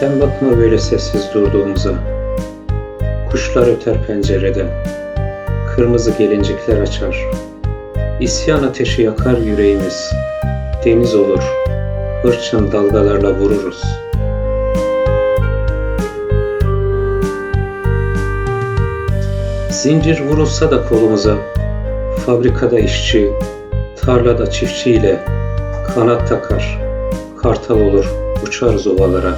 Sen bakma böyle sessiz durduğumuza. Kuşlar öter pencereden. Kırmızı gelincikler açar. İsyan ateşi yakar yüreğimiz. Deniz olur. Hırçın dalgalarla vururuz. Zincir vurulsa da kolumuza, fabrikada işçi, tarlada çiftçiyle kanat takar, kartal olur, uçarız ovalara.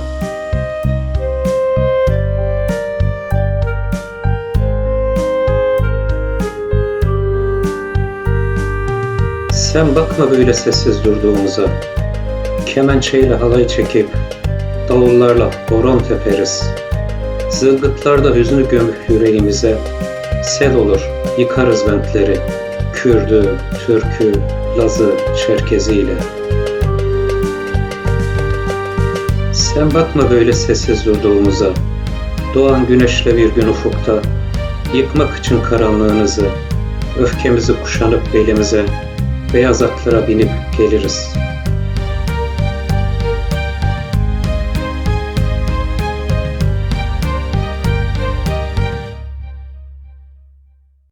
Sen bakma böyle sessiz durduğumuza. Kemençeyle halay çekip, davullarla horon teperiz. Zılgıtlarda hüznü gömüp yüreğimize, sel olur, yıkarız bentleri. Kürdü, Türkü, Lazı, Çerkeziyle. Sen bakma böyle sessiz durduğumuza. Doğan güneşle bir gün ufukta, yıkmak için karanlığınızı, öfkemizi kuşanıp belimize, beyaz atlara binip geliriz.